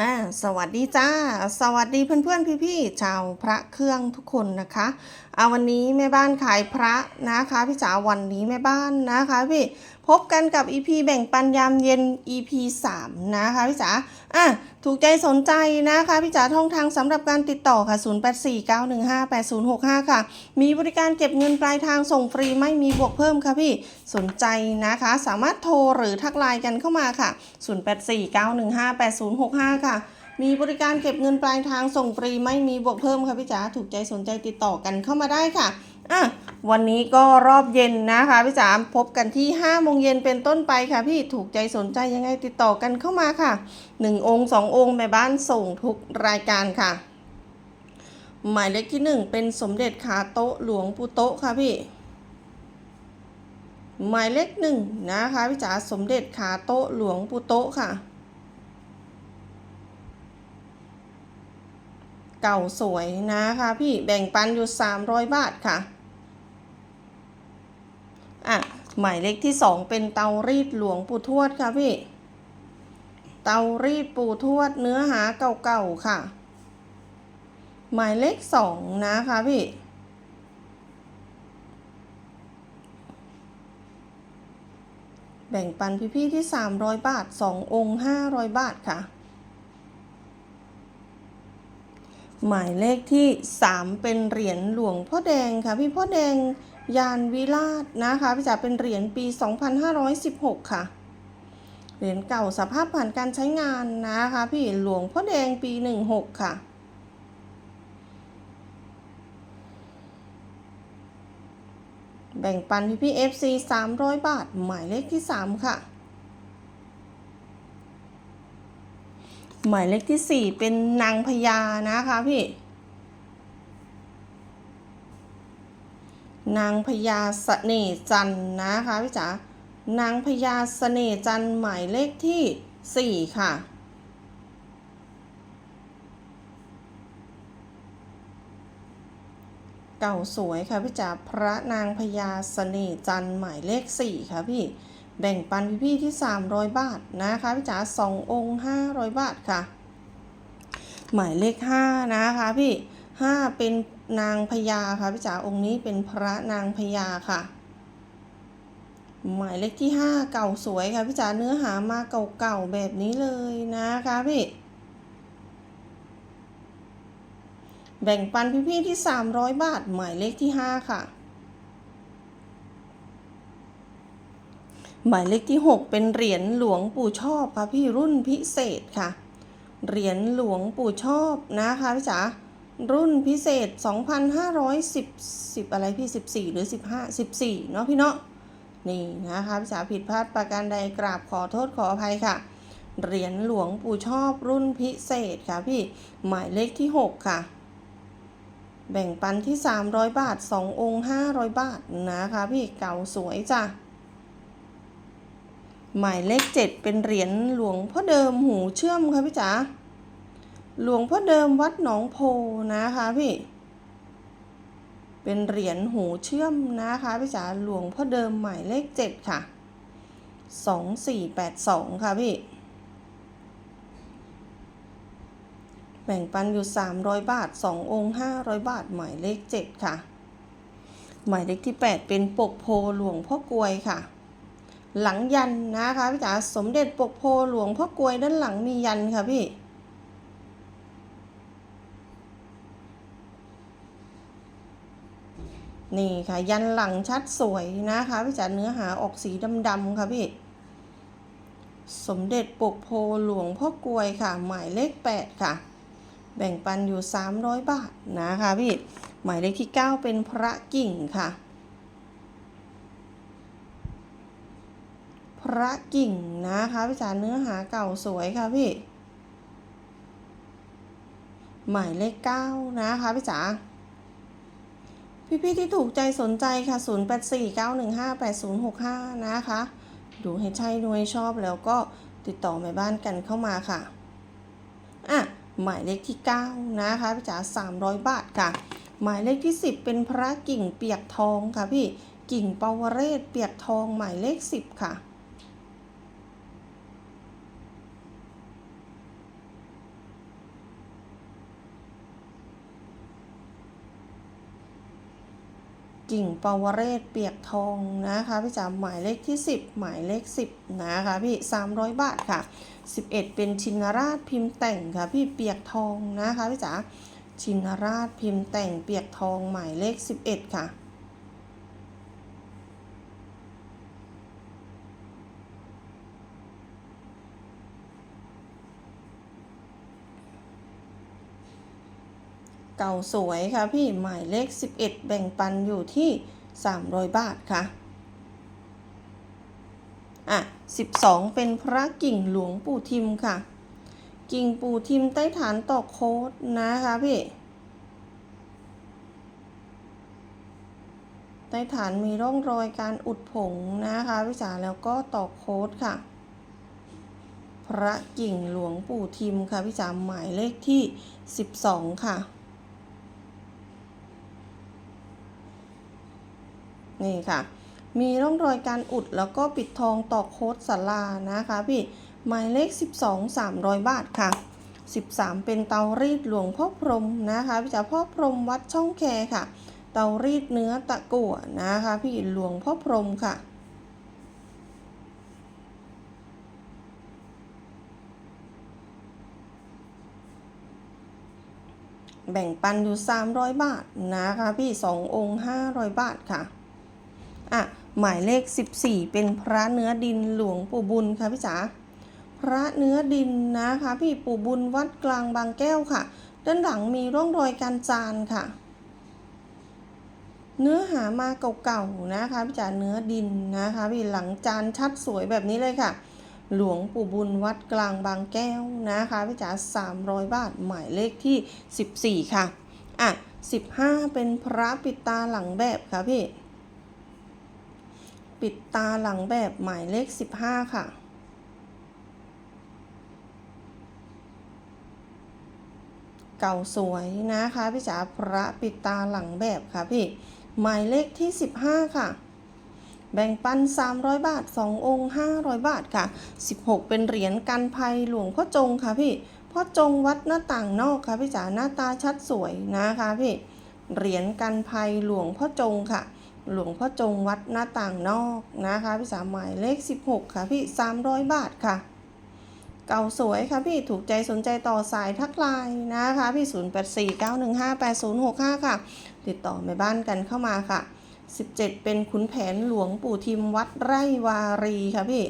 อ่าสวัสดีจ้า สวัสดีเพื่อนๆ พี่ๆชาวพระเครื่องทุกคนนะคะเอาวันนี้แม่บ้านขายพระนะคะ พี่จ๋าวันนี้แม่บ้านนะคะพี่ พบกันกับ EP แบ่งปันยามเย็น EP 3 นะคะพี่จ๋าอะถูกใจสนใจนะคะพี่จ๋าท่องทางสำหรับการติดต่อค่ะ 0849158065 ค่ะ มีบริการเก็บเงินปลายทางส่งฟรีไม่มีบวกเพิ่มค่ะพี่สนใจนะคะ สามารถโทรหรือทักไลน์กันเข้ามาค่ะ 0849158065 ค่ะมีบริการเก็บเงินปลายทางส่งฟรีไม่มีบวกเพิ่มค่ะพี่จ๋าถูกใจสนใจติดต่อกันเข้ามาได้ค่ะ อะวันนี้ก็รอบเย็นนะคะพี่จ๋าพบกันที่5โมงเย็นเป็นต้นไปค่ะ พี่ถูกใจสนใจยังไงติดต่อกันเข้ามาค่ะ 1 องค์ 2 องค์แม่บ้านส่งทุกรายการค่ะ หมายเลขที่ 1 เป็นสมเด็จขาโต๊ะหลวงปู่โต๊ะค่ะพี่ หมายเลขหนึ่งนะคะพี่จ๋าสมเด็จขาโต๊ะหลวงปู่โต๊ะค่ะ เก่าสวยนะคะพี่แบ่งปันอยู่ 300 บาทค่ะ อะ หมายเลขที่2เป็นเตารีดหลวงปู่ทวดค่ะพี่ เตารีดปู่ทวดเนื้อหาเก่าๆค่ะ หมายเลข2นะคะพี่แบ่งปันพี่ๆที่ 300 บาท 2 องค์ 500 บาทค่ะ หมายเลขที่ 3 เป็นเหรียญหลวงพ่อแดงค่ะ พี่พ่อแดง ยานวิราชนะคะพี่จ๋าเป็นเหรียญปี 2516 ค่ะ เหรียญเก่าสภาพผ่านการใช้งานนะคะพี่หลวงพ่อแดงปี 16 ค่ะแบ่งปันพี่พี่ FC 300บาท หมายเลขที่3ค่ะ หมายเลขที่4เป็นนางพญานะคะพี่ นางพญาเสน่จันนะคะพี่จ๋านางพญาเสน่จันหมายเลขที่ 4 ค่ะ เก่าสวยค่ะพี่จ๋าพระนางพญาเสน่จันหมายเลข 4 ค่ะพี่ แบ่งปันพี่ๆที่ 300 บาทนะคะพี่จ๋า2องค์ 500 บาทค่ะ หมายเลข 5 นะคะพี่ 5 เป็น นางพญาค่ะพี่จ๋าองค์นี้เป็นพระนางพญาค่ะ หมายเลขที่ 5 เก่าสวยค่ะพี่จ๋าเนื้อหามาเก่าๆแบบนี้เลยนะคะพี่แบ่งปันพี่ๆที่ 300 บาท หมายเลขที่ 5 ค่ะ หมายเลขที่ 6 เป็นเหรียญหลวงปู่ชอบค่ะพี่รุ่นพิเศษค่ะ เหรียญหลวงปู่ชอบนะคะพี่จ๋า รุ่นพิเศษ 2,510 10 อะไรพี่ 14 หรือ 15 14 เนาะพี่เนาะนี่นะคะพี่จ๋าผิดพลาดประการใดกราบขอโทษขออภัยค่ะ เหรียญหลวงปู่ชอบรุ่นพิเศษค่ะพี่ หมายเลขที่ 6 ค่ะ แบ่งปันที่ 300 บาท 2 องค์ 500 บาทนะคะพี่เก่าสวยจ้ะหมายเลข 7 เป็นเหรียญหลวงพ่อเดิมหูเชื่อมค่ะพี่จ๋า หลวงพ่อเดิมวัดหนองโพนะคะพี่ เป็นเหรียญหูเชื่อมนะคะพี่จ๋าหลวงพ่อเดิมหมายเลข7ค่ะ2482ค่ะพี่ แบ่งปันอยู่300บาท2องค์500บาทหมายเลข7ค่ะ หมายเลขที่8เป็นปกโพหลวงพ่อกลวยค่ะหลังยันนะคะพี่จ๋าสมเด็จปกโพหลวงพ่อกลวยด้านหลังมียันค่ะพี่ นี่ค่ะ ยันหลังชัดสวยนะคะพี่จ๋าเนื้อหาออกสีดำๆค่ะพี่ สมเด็จปกโพหลวงพ่อกลวยค่ะ หมายเลข 8 ค่ะ แบ่งปันอยู่ 300 บาทนะคะพี่ หมายเลขที่ 9 เป็นพระกิ่งค่ะ พระกิ่งนะคะพี่จ๋าเนื้อหาเก่าสวยค่ะพี่ หมายเลข 9 นะคะพี่จ๋า พี่ ๆ ที่ถูกใจสนใจค่ะ 0849158065 นะคะ ดูให้ใช่ดูให้ชอบแล้วก็ติดต่อแม่บ้านกันเข้ามาค่ะ อะ หมายเลขที่ 9 นะคะพี่จ๋า300 บาทค่ะ หมายเลขที่ 10 เป็นพระกิ่งเปียกทองค่ะพี่ กิ่งปาวเรศเปียกทองหมายเลข 10 ค่ะ กิ่งปาวเรศเปียกทองนะคะพี่จ๋าหมายเลขที่ 10 หมายเลข 10นะคะพี่ 300 บาทค่ะ 11 เป็นชินราชพิมพ์แต่งค่ะพี่เปียกทองนะคะพี่จ๋าชินราชพิมพ์แต่งเปียกทองหมายเลข 11 ค่ะ เก่าสวยค่ะพี่หมายเลข 11 แบ่งปันอยู่ที่ 300 บาทค่ะ อะ 12 เป็นพระกิ่งหลวงปู่ทิมค่ะ กิ่งปู่ทิมใต้ฐานตอกโค้ดนะคะพี่ ใต้ฐานมีร่องรอยการอุดผงนะคะพี่จ๋าแล้วก็ตอกโค้ดค่ะ พระกิ่งหลวงปู่ทิมค่ะพี่จ๋าหมายเลขที่ 12 ค่ะ นี่ค่ะ มีร่องรอยการอุดแล้วก็ปิดทองต่อโคดสารานะคะพี่หมายเลข 12 300 บาทค่ะ 13 เป็นเตารีดหลวงพ่อพรหมนะคะพี่จ๋าพ่อพรหมวัดช่องแคค่ะ เตารีดเนื้อตะกั่วนะคะ พี่หลวงพ่อพรหมค่ะแบ่งปันอยู่ 300 บาทนะคะ พี่ 2 องค์ 500 บาทค่ะ หมายเลข 14 เป็นพระเนื้อดินหลวงปู่บุญค่ะพี่จ๋าพระเนื้อดินนะคะ พี่ปู่บุญวัดกลางบางแก้วค่ะ ด้านหลังมีร่องรอยการจานค่ะ เนื้อหามาเก่าๆนะคะพี่จ๋าเนื้อดินนะคะพี่หลังจานชัดสวยแบบนี้เลยค่ะ หลวงปู่บุญวัดกลางบางแก้วนะคะพี่จ๋า300 บาทหมายเลขที่ 14 ค่ะอะ15 เป็นพระปิดตาหลังแบบค่ะพี่ ปิดตาหลังแบบหมายเลข 15 ค่ะเก่าสวยนะคะพี่จ๋าพระปิดตาหลังแบบค่ะพี่หมายเลขที่ 15 ค่ะ แบ่งปัน 300 บาท 2 องค์ 500 บาทค่ะ 16 เป็นเหรียญกันภัยหลวงพ่อจงค่ะพี่พ่อจงวัดหน้าต่างนอกค่ะพี่จ๋าหน้าตาชัดสวยนะคะพี่เหรียญกันภัยหลวงพ่อจงค่ะ หลวงพ่อจงวัดหน้าต่างนอกนะคะพี่จ๋าหมายเลข 16 ค่ะพี่ 300 บาทค่ะ เก่าสวยค่ะพี่ถูกใจสนใจต่อสายทักไลน์นะคะพี่ 0849158065 ค่ะ ติดต่อแม่บ้านกันเข้ามาค่ะ 17 เป็นขุนแผนหลวงปู่ทิมวัดไร่วารีค่ะพี่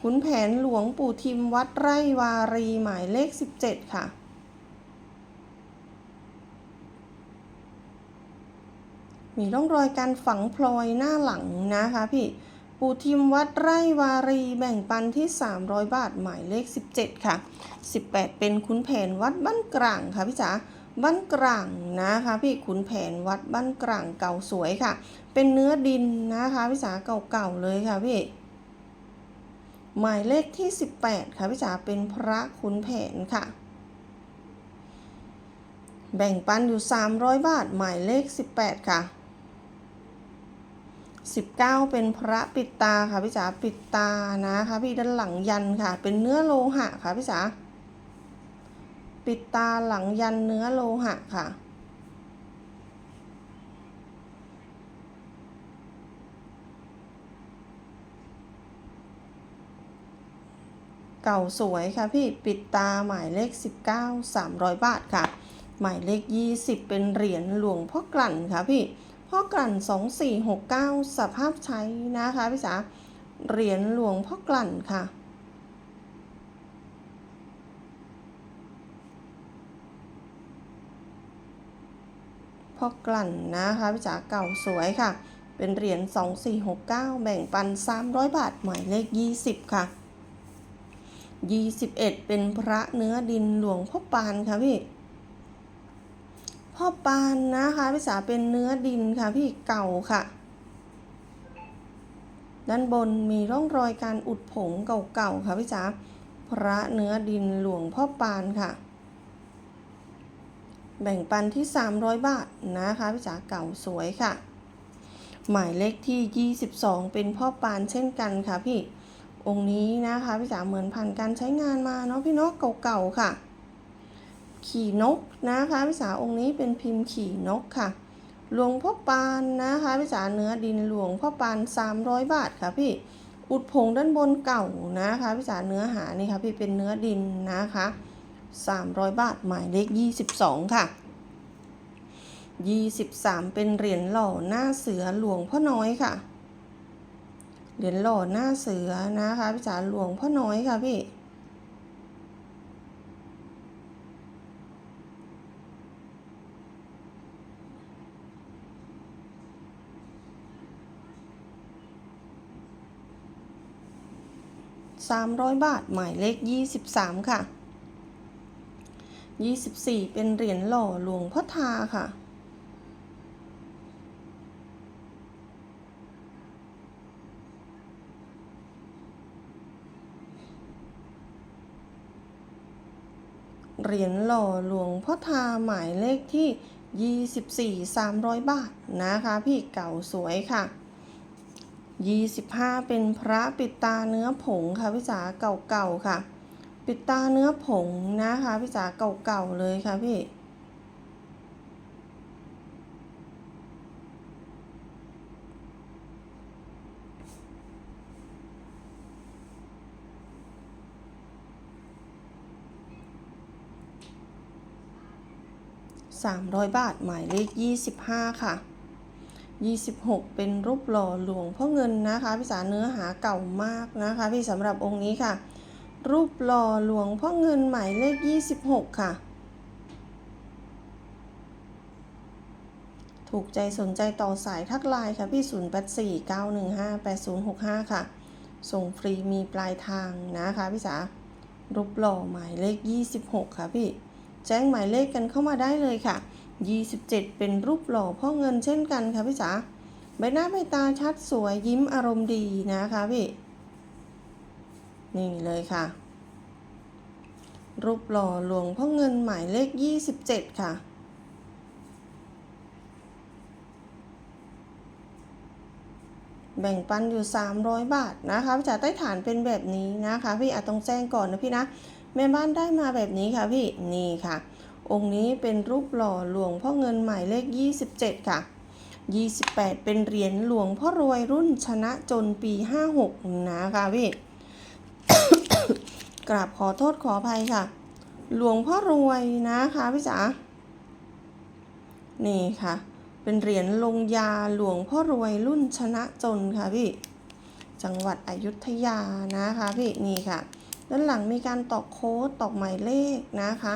ขุนแผนหลวงปู่ทิมวัดไร่วารีหมายเลข 17 ค่ะ มีร่องรอยการฝังพลอยหน้าหลังนะคะพี่ปู่ทิมวัดไร่วารีแบ่งปันที่ 300 บาทหมายเลข 17 ค่ะ 18 เป็นขุนแผนวัดบ้านกลางค่ะพี่จ๋าบ้านกลางนะคะพี่ขุนแผนวัดบ้านกลางเก่าสวยค่ะ เป็นเนื้อดินนะคะพี่จ๋าเก่าๆเลยค่ะพี่หมายเลขที่ 18 ค่ะพี่จ๋าเป็นพระขุนแผนค่ะ แบ่งปันอยู่ 300 บาทหมายเลข 18 ค่ะ 19 เป็นพระปิดตาค่ะพี่จ๋าปิดตานะคะพี่ด้านหลังยันค่ะ เป็นเนื้อโลหะค่ะพี่จ๋าปิดตาหลังยันเนื้อโลหะค่ะเก่าสวยค่ะพี่ปิดตาหมายเลข 19 300 บาทค่ะ หมายเลข 20 เป็นเหรียญหลวงพ่อกลั่นค่ะพี่ พ่อกลั่น 2469 สภาพใช้นะคะพี่จ๋าเหรียญหลวงพ่อกลั่นค่ะ พ่อกลั่นนะคะพี่จ๋าเก่าสวยค่ะ เป็นเหรียญ 2469 แบ่งปัน 300 บาท หมายเลข 20 ค่ะ 21 เป็นพระเนื้อดินหลวงพ่อปานค่ะพี่ พ่อปานนะคะพี่สาเป็นเนื้อดินค่ะพี่เก่าค่ะ ด้านบนมีร่องรอยการอุดผงเก่าๆค่ะพี่จ๋าพระเนื้อดินหลวงพ่อปานค่ะ แบ่งปันที่ 300 บาทนะคะพี่จ๋าเก่าสวยค่ะ หมายเลขที่ 22 เป็นพ่อปานเช่นกันค่ะพี่องค์นี้นะคะพี่จ๋าเหมือนผ่านการใช้งานมาเนาะพี่เนาะเก่าๆค่ะ ขี่นกนะคะพี่จ๋าองค์นี้เป็นพิมพ์ขี่นกค่ะ หลวงพ่อปานนะคะพี่จ๋าเนื้อดินหลวงพ่อปาน 300 บาทค่ะพี่ อุดผงด้านบนเก่านะคะพี่จ๋าเนื้อหานี่ค่ะพี่เป็นเนื้อดินนะคะ 300 บาทหมายเลข 22 ค่ะ 23 เป็นเหรียญหล่อหน้าเสือหลวงพ่อน้อยค่ะ เหรียญหล่อหน้าเสือนะคะพี่จ๋าหลวงพ่อน้อยค่ะพี่ 300 บาท หมายเลข 23 ค่ะ 24 เป็นเหรียญหล่อหลวงพ่อทาค่ะ เหรียญหล่อหลวงพ่อทาหมายเลขที่ 24 300 บาทนะคะ พี่เก่าสวยค่ะ 25 เป็นพระปิดตาเนื้อผงค่ะพี่จ๋าเก่าๆค่ะ ปิดตาเนื้อผงนะคะพี่จ๋าเก่าๆเลยค่ะพี่300 บาท หมายเลข 25 ค่ะ 26 เป็นรูปหล่อหลวงพ่อเงินนะคะพี่สาเนื้อหาเก่ามากนะคะ พี่สำหรับองค์นี้ค่ะ รูปหล่อหลวงพ่อเงินหมายเลข 26 ค่ะ ถูกใจสนใจต่อสายทักไลน์ค่ะพี่ 0849158065 ค่ะ ส่งฟรีมีปลายทางนะคะพี่สารูปหล่อหมายเลข 26 ค่ะพี่ แจ้งหมายเลขกันเข้ามาได้เลยค่ะ 27 เป็นรูปหล่อพ่อเงินเช่นกันค่ะพี่จ๋าใบหน้าใบตาชัดสวยยิ้มอารมณ์ดีนะคะพี่นี่เลยค่ะ รูปหล่อหลวงพ่อเงินหมายเลข 27 ค่ะแบ่งปันอยู่ 300 บาทนะคะพี่จ๋าใต้ฐานเป็นแบบนี้นะคะ พี่อาจต้องแจ้งก่อนนะพี่นะแม่บ้านได้มาแบบนี้ค่ะพี่นี่ค่ะ องค์นี้เป็นรูปหล่อหลวงพ่อเงินหมายเลข 27 ค่ะ 28 เป็นเหรียญหลวงพ่อรวยรุ่นชนะจนปี 56 นะคะพี่กราบขอโทษขออภัยค่ะ หลวงพ่อรวยนะคะพี่จ๋า นี่ค่ะ เป็นเหรียญลงยาหลวงพ่อรวยรุ่นชนะจนค่ะพี่ จังหวัดอยุธยานะคะพี่ นี่ค่ะ ด้านหลังมีการตอกโค้ดตอกหมายเลขนะคะ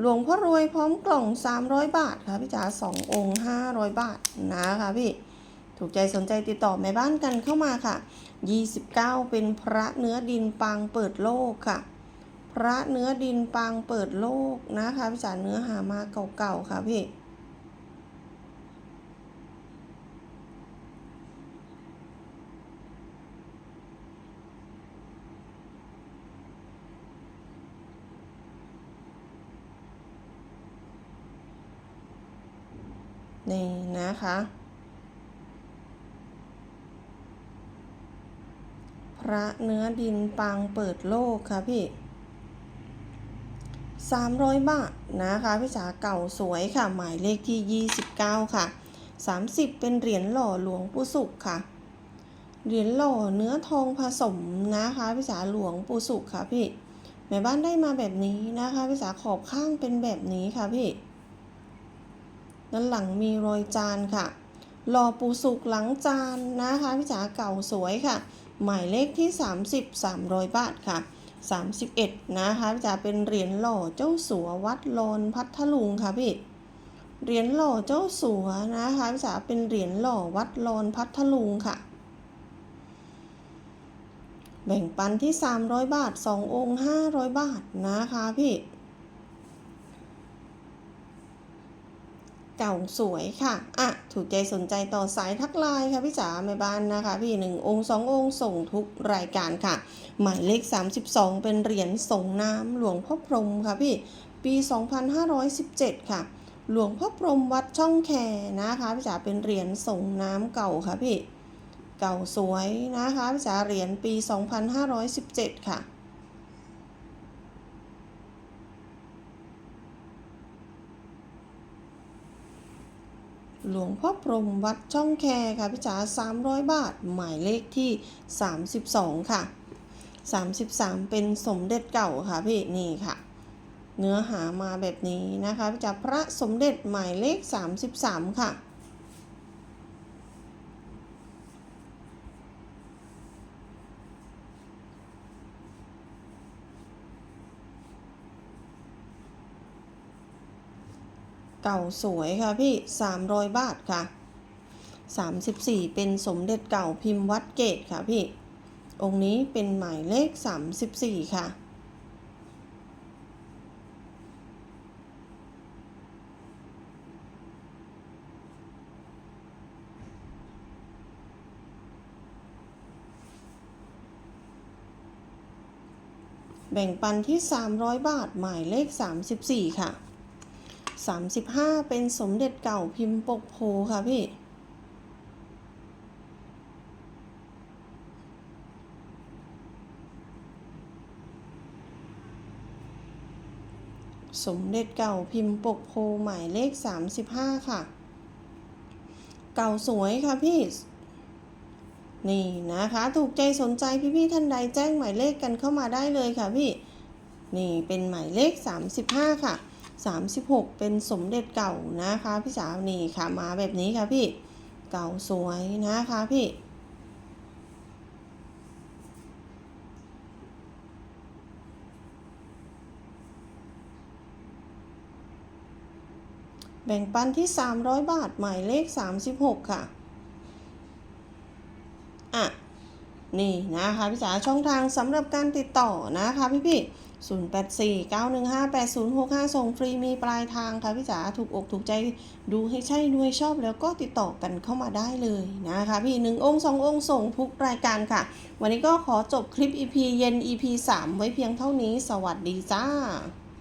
หลวงพ่อรวยพร้อมกล่อง 300 บาทค่ะพี่จ๋า2องค์500 บาทนะคะพี่ ถูกใจสนใจติดต่อแม่บ้านกันเข้ามาค่ะ 29 เป็นพระเนื้อดินปางเปิดโลกค่ะ พระเนื้อดินปางเปิดโลกนะคะพี่จ๋าเนื้อหามาเก่าๆค่ะพี่ นี่นะคะ พระเนื้อดินปางเปิดโลกค่ะพี่300บาทนะคะพี่จ๋าเก่าสวยค่ะ หมายเลขที่29ค่ะ30เป็นเหรียญหล่อหลวงปู่สุขค่ะ เหรียญหล่อเนื้อทองผสมนะคะพี่จ๋าหลวงปู่สุขค่ะพี่แม่บ้านได้มาแบบนี้นะคะพี่จ๋าขอบข้างเป็นแบบนี้ค่ะพี่ ด้านหลังมีรอยจานค่ะหล่อปูสุกหลังจานนะคะพี่จ๋าเก่าสวยค่ะ หมายเลขที่ 30 300 บาทค่ะ 31 นะคะพี่จ๋าเป็นเหรียญหล่อเจ้าสัววัดโลนพัทลุงค่ะพี่เหรียญหล่อเจ้าสัวนะคะพี่จ๋าเป็นเหรียญหล่อวัดโลนพัทลุงค่ะ แบ่งปันที่ 300 บาท 2 องค์ 500 บาทนะคะพี่ เก่าสวยค่ะ อะ ถูกใจสนใจต่อสายทักไลน์ค่ะพี่จ๋าแม่บ้านนะคะ พี่หนึ่งองค์สององค์ส่งทุกรายการค่ะ หมายเลข 32 เป็นเหรียญส่งน้ำหลวงพ่อพรมค่ะพี่ ปี 2517 ค่ะ หลวงพ่อพรมวัดช่องแคนะคะพี่จ๋าเป็นเหรียญส่งน้ำเก่าค่ะพี่ เก่าสวยนะคะพี่จ๋าเหรียญปี 2517 ค่ะ หลวงพ่อพรมวัดช่องแคค่ะพี่จ๋า300 บาท หมายเลขที่ 32 ค่ะ 33 เป็นสมเด็จเก่าค่ะพี่นี่ค่ะ เนื้อหามาแบบนี้นะคะพี่จ๋าพระสมเด็จหมายเลข 33 ค่ะ เก่าสวยค่ะพี่ 300 บาทค่ะ 34 เป็นสมเด็จเก่าพิมพ์วัดเกตค่ะพี่ องค์นี้เป็นหมายเลข 34 ค่ะแบ่งปันที่ 300 บาท หมายเลข 34 ค่ะ 35 เป็นสมเด็จเก่าพิมพ์ปกโพค่ะพี่ สมเด็จเก่าพิมพ์ปกโพหมายเลข 35 ค่ะ เก่าสวยค่ะพี่ นี่นะคะ ถูกใจสนใจพี่ๆท่านใดแจ้งหมายเลขกันเข้ามาได้เลยค่ะพี่ นี่เป็นหมายเลข 35 ค่ะ 36 เป็นสมเด็จเก่านะคะพี่สาวนี่ค่ะมาแบบนี้ค่ะพี่เก่าสวยนะคะพี่แบ่งปันที่ 300 บาท หมายเลข 36 ค่ะอะ นี่นะคะพี่จ๋าช่องทางสำหรับการติดต่อนะคะพี่พี่084 915 8065 ส่งฟรีมีปลายทางค่ะพี่จ๋าถูกอกถูกใจดูให้ใช่ด้วยชอบแล้วก็ติดต่อกันเข้ามาได้เลยนะคะพี่หนึ่งองค์สององค์ส่งทุกรายการค่ะ วันนี้ก็ขอจบคลิป EP เย็น EP 3 ไว้เพียงเท่านี้ สวัสดีจ้า